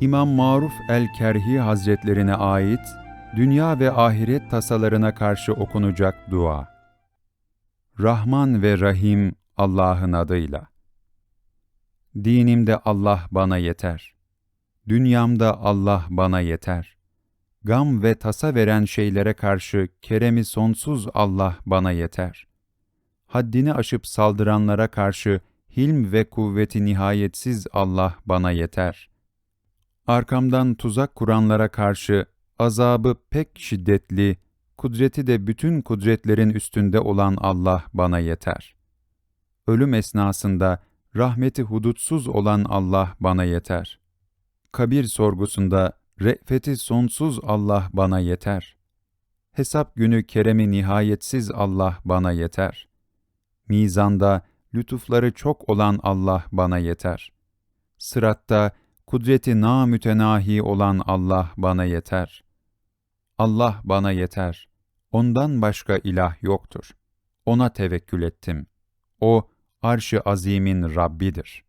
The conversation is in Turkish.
İmam Maruf el-Kerhi Hazretlerine ait dünya ve ahiret tasalarına karşı okunacak dua. Rahman ve Rahim Allah'ın adıyla. Dinimde Allah bana yeter. Dünyamda Allah bana yeter. Gam ve tasa veren şeylere karşı keremi sonsuz Allah bana yeter. Haddini aşıp saldıranlara karşı hilm ve kuvveti nihayetsiz Allah bana yeter. Arkamdan tuzak kuranlara karşı azabı pek şiddetli, kudreti de bütün kudretlerin üstünde olan Allah bana yeter. Ölüm esnasında rahmeti hudutsuz olan Allah bana yeter. Kabir sorgusunda re'feti sonsuz Allah bana yeter. Hesap günü keremi nihayetsiz Allah bana yeter. Mizanda lütufları çok olan Allah bana yeter. Sıratta kudreti namütenahi olan Allah bana yeter. Allah bana yeter. Ondan başka ilah yoktur. Ona tevekkül ettim. O, arş-ı azimin Rabbidir.